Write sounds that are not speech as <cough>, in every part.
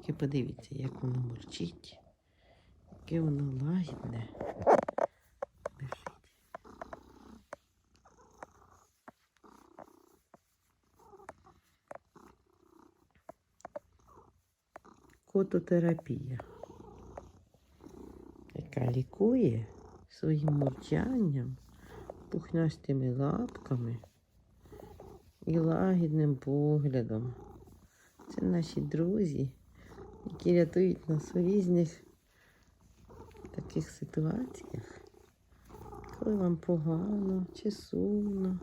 Тільки подивіться, як воно мурчить, яке воно лагідне. Кототерапія, яка лікує своїм мурчанням, пухнастими лапками і лагідним поглядом. Це наші друзі, які рятують нас у різних таких ситуаціях, коли вам погано чи сумно.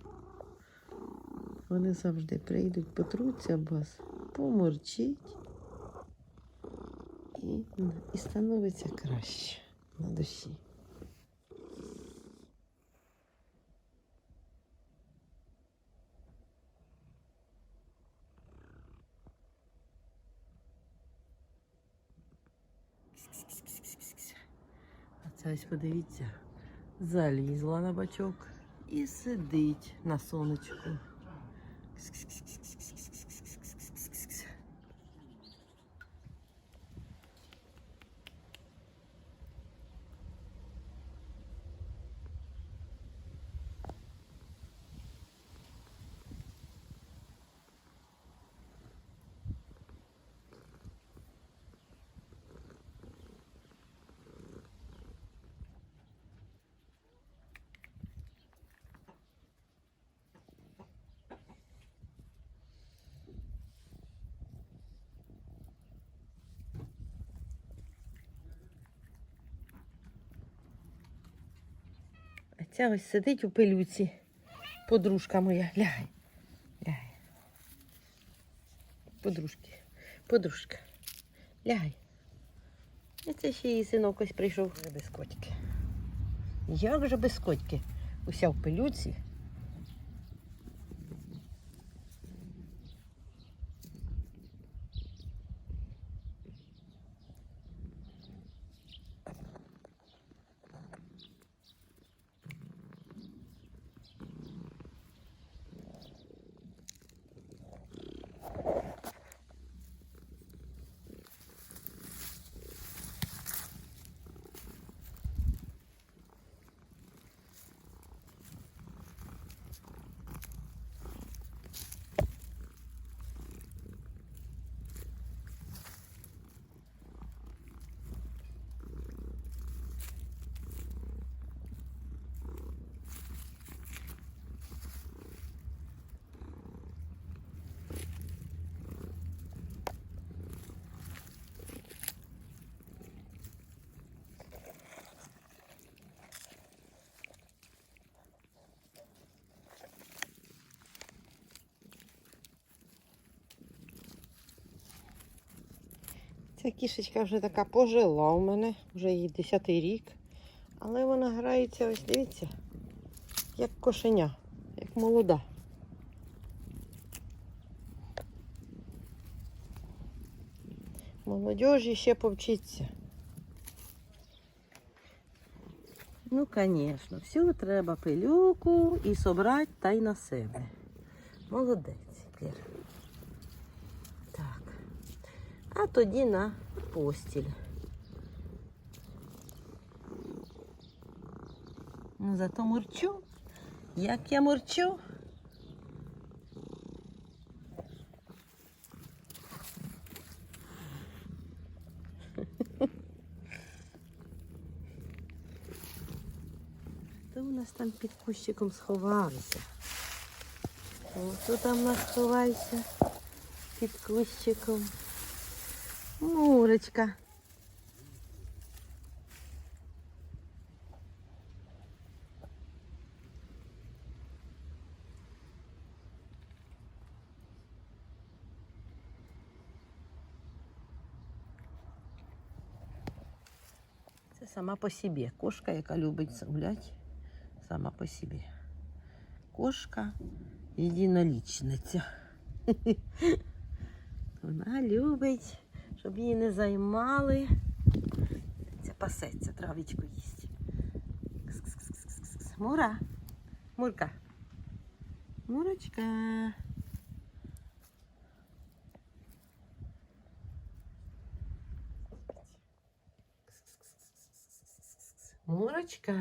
Вони завжди прийдуть, потруться об вас, поморчить і, і становиться краще на душі. Це ось подивіться, залізла на бачок і сидить на сонечку. А ця ось сидить у пилюці. Подружка моя. Лягай. Лягай. Подружки. Подружка. Лягай. І це ще її синок ось прийшов без котики. Як же без котики? Уся в пилюці. Ця кішечка вже така пожила у мене, вже їй 10 рік. Але вона грається, ось дивіться, як кошеня, як молода. Молодежі ще повчиться. Ну, звісно, всю треба пилюку і собрати та й на себе. Молодець, Кир. А тоді на постіль. Ну, зато мурчу. Як я мурчу. Хто у нас там під кущиком сховався? Хто там у нас сховався під кущиком? Мурочка. Це сама по собі. Кошка, яка любить гуляти, сама по собі. Кошка єдинолічниця. <laughs> Вона любить, щоб її не займали. Це пасеться, травічку їсть. Мура. Мурка. Мурочка. Мурочка.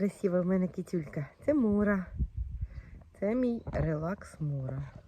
Красива в мене кітюлька. Це Мура. Це мій релакс Мура.